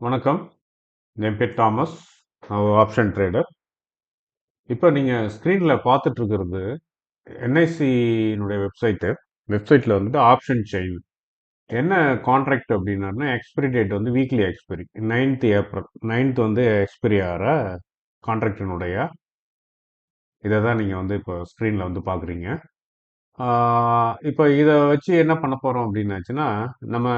வணக்கம். என் பேர் தாமஸ். நான் ஆப்ஷன் ட்ரேடர் இப்போ நீங்கள் ஸ்க்ரீனில் பார்த்துட்ருக்கிறது என்ஐசியினுடைய வெப்சைட்டு வெப்சைட்டில் வந்துட்டு ஆப்ஷன் செயின் என்ன கான்ட்ராக்ட் அப்படின்னா எக்ஸ்பிரி டேட் வந்து weekly expiry ninth April ninth வந்து எக்ஸ்பிரி ஆகிற கான்ட்ராக்டினுடைய இதை தான் நீங்கள் வந்து இப்போ ஸ்க்ரீனில் வந்து பார்க்குறீங்க. இப்போ இதை வச்சு என்ன பண்ண போகிறோம் அப்படின்னாச்சுன்னா நம்ம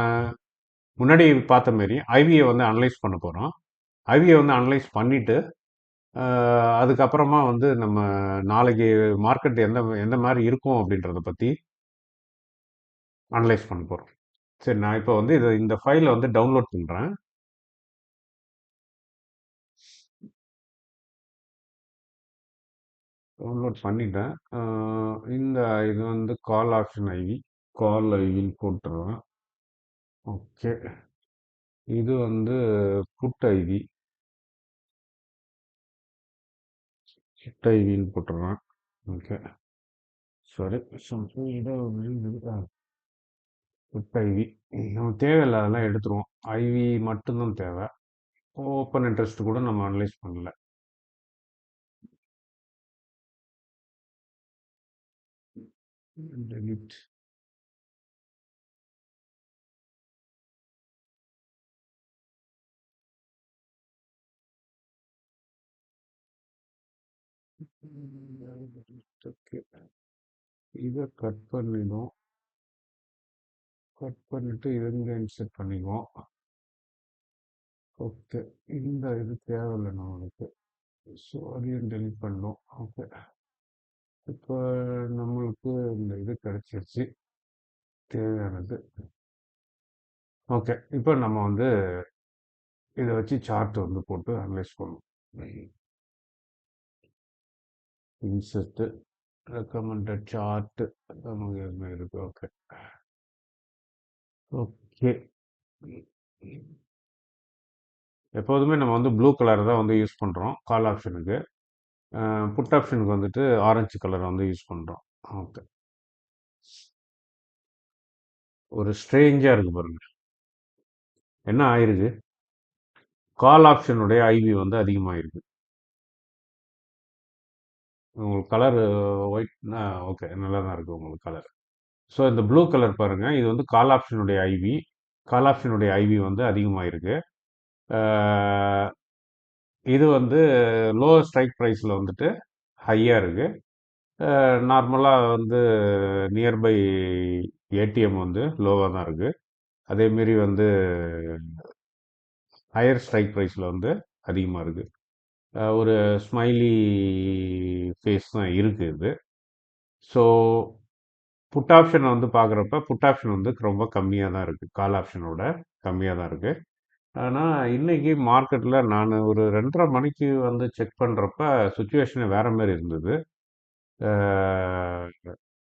முன்னாடி பார்த்த மாரி ஐவியை வந்து அனலைஸ் பண்ண போகிறோம் ஐவியை வந்து அனலைஸ் பண்ணிவிட்டு அதுக்கப்புறமா வந்து நம்ம நாளைக்கு மார்க்கெட் எந்த எந்த மாதிரி இருக்கும் அப்படின்றத பற்றி அனலைஸ் பண்ண போகிறோம் சரி நான் இப்போ வந்து இதை இந்த ஃபைலை வந்து டவுன்லோட் பண்ணுறேன் டவுன்லோட் பண்ணிட்டேன். இந்த இது வந்து கால் ஆப்ஷன் ஐவி கால் ஐவின்னு போட்டுருவேன் ஓகே. இது வந்து புட் ஐவி புட் ஐவின்னு போட்டுறேன். ஓகே. சாரி. சம்திங் இதை புட் ஐவி நம்ம தேவையில்லாதெல்லாம் எடுத்துருவோம். ஐவி மட்டும்தான் தேவை. ஓப்பன் இன்ட்ரெஸ்ட் கூட நம்ம அனலைஸ் பண்ணல. டெலிட் இதை கட் பண்ணிடும் கட் பண்ணிட்டு இதுங்க இன்செட் பண்ணிக்குவோம் ஓகே இந்த இது தேவையில்லை நம்மளுக்கு. ஸோ அதையும் டெலிட் பண்ணோம் ஓகே இப்போ நம்மளுக்கு இந்த இது கிடச்சிருச்சு. தேவையானது. ஓகே இப்போ நம்ம வந்து இதை வச்சு சார்ட் வந்து போட்டு அனலைஸ் பண்ணுவோம் இன்செர்ட்டு ரெக்கமெண்டட் சார்ட்டு நமக்கு என்ன இருக்கு. ஓகே ஓகே எப்போதுமே நம்ம வந்து ப்ளூ கலர் தான் வந்து யூஸ் பண்ணுறோம் கால் ஆப்ஷனுக்கு புட் ஆப்ஷனுக்கு வந்துட்டு ஆரஞ்சு கலர் வந்து யூஸ் பண்ணுறோம் ஓகே ஒரு ஸ்ட்ரேஞ்சாக இருக்குது பாருங்க. என்ன ஆயிருக்கு கால் ஆப்ஷனுடைய ஐவி வந்து அதிகமாகிருக்கு உங்களுக்கு கலர் ஒயிட் ஓகே நல்லா தான் இருக்குது உங்களுக்கு கலர் ஸோ இந்த ப்ளூ கலர் பாருங்கள் இது வந்து கால் ஆப்ஷனுடைய ஐவி கால் ஆப்ஷனுடைய ஐவி வந்து அதிகமாகிருக்கு இது வந்து லோ ஸ்ட்ரைக் ப்ரைஸில் வந்துட்டு ஹையாக இருக்குது நார்மலாக வந்து நியர்பை ஏடிஎம் வந்து லோவாக தான் இருக்குது அதேமாரி வந்து ஹையர் ஸ்ட்ரைக் ப்ரைஸில் வந்து அதிகமாக இருக்குது ஒரு ஸ்மைலி ஃபேஸ் தான் இருக்குது இது. ஸோ புட் ஆப்ஷனை வந்து பார்க்குறப்ப புட் ஆப்ஷன் வந்து ரொம்ப கம்மியாக தான் இருக்குது கால் ஆப்ஷனோட கம்மியாக தான் இருக்குது ஆனால் இன்றைக்கி மார்க்கெட்டில் நான் ஒரு ரெண்டரை மணிக்கு வந்து செக் பண்ணுறப்ப சுச்சுவேஷனே வேறு மாதிரி இருந்தது.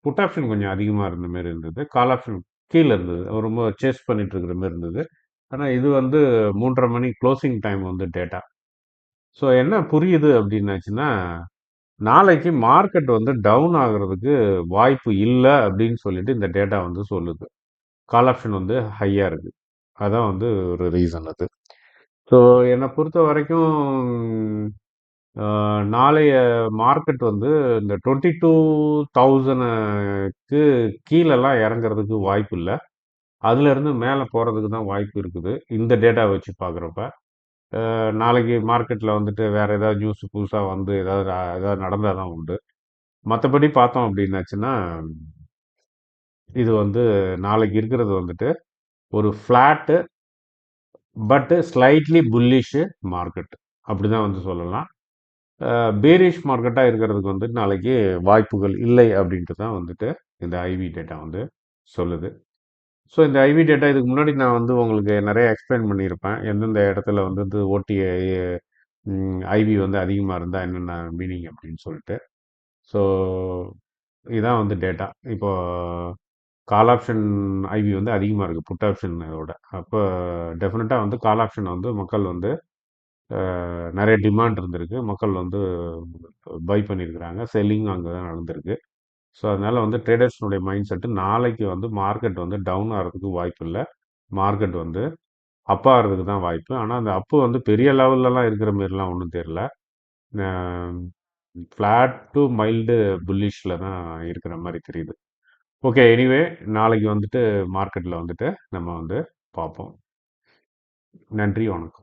புட் ஆப்ஷன் கொஞ்சம் அதிகமாக இருந்த மாரி இருந்தது. கால் ஆப்ஷன் கீழே இருந்தது. ரொம்ப சேஸ் பண்ணிகிட்டு இருக்கிற மாதிரி இருந்தது. ஆனால் இது வந்து மூன்றரை மணி க்ளோசிங் டைம் வந்து டேட்டா ஸோ என்ன புரியுது அப்படின்னாச்சுன்னா நாளைக்கு மார்க்கெட் வந்து டவுன் ஆகிறதுக்கு வாய்ப்பு இல்லை அப்படின்னு சொல்லிட்டு இந்த டேட்டா வந்து சொல்லுது. கால் ஆப்ஷன் வந்து ஹையாக இருக்குது அதான் வந்து ஒரு ரீசன் அது. ஸோ என்னை பொறுத்த வரைக்கும் நாளைய மார்க்கெட் வந்து இந்த டுவெண்ட்டி டூ தௌசண்ட்க்கு கீழெல்லாம் இறங்குறதுக்கு வாய்ப்பு இல்லை. அதுலேருந்து மேலே போகிறதுக்கு தான் வாய்ப்பு இருக்குது. இந்த டேட்டா வச்சு பார்க்குறப்ப. நாளைக்கு மார்க்கெட்டில் வந்துட்டு வேறு ஏதாவது நியூஸ் புதுசாக வந்து ஏதாவது ஏதாவது நடந்தால் தான் உண்டு. மற்றபடி பார்த்தோம் அப்படின்னாச்சுன்னா இது வந்து நாளைக்கு இருக்கிறது வந்துட்டு ஒரு ஃப்ளாட்டு பட்டு ஸ்லைட்லி புல்லிஷு மார்க்கெட் அப்படி தான் வந்து சொல்லலாம். பேரிஷ் மார்க்கெட்டாக இருக்கிறதுக்கு வந்துட்டு நாளைக்கு வாய்ப்புகள் இல்லை அப்படின்ட்டு தான் வந்துட்டு இந்த ஐவி டேட்டா வந்து சொல்லுது. ஸோ இந்த ஐவி டேட்டா இதுக்கு முன்னாடி நான் வந்து உங்களுக்கு நிறைய எக்ஸ்பிளைன் பண்ணியிருப்பேன். எந்தெந்த இடத்துல வந்து ஓடிஐ ஐவி வந்து அதிகமாக இருந்தால் என்னென்ன மீனிங் அப்படின்னு சொல்லிட்டு. ஸோ இதுதான் வந்து டேட்டா இப்போ கால் ஆப்ஷன் ஐவி வந்து அதிகமாக இருக்குது புட் ஆப்ஷனோட அப்போ டெஃபினட்டாக வந்து கால் ஆப்ஷன் வந்து மக்கள் வந்து நிறைய டிமாண்ட் இருந்திருக்கு. மக்கள் வந்து பை பண்ணியிருக்கிறாங்க. செல்லிங் அங்கே தான் நடந்திருக்கு. ஸோ அதனால் வந்து ட்ரேடர்ஸ்னுடைய மைண்ட் செட்டு நாளைக்கு வந்து மார்க்கெட் வந்து டவுன் ஆகிறதுக்கு வாய்ப்பு இல்லை. மார்க்கெட் வந்து அப் ஆகிறதுக்கு தான் வாய்ப்பு. ஆனால் அந்த அப்பு வந்து பெரிய லெவல்லலாம் இருக்கிற மாரிலாம் ஒன்றும் தெரில ஃப்ளாட் டு மைல்டு புல்லிஷில் தான் இருக்கிற மாதிரி தெரியுது. ஓகே எனிவே நாளைக்கு வந்துட்டு மார்க்கெட்டில் வந்துட்டு நம்ம வந்து பார்ப்போம். நன்றி வணக்கம்.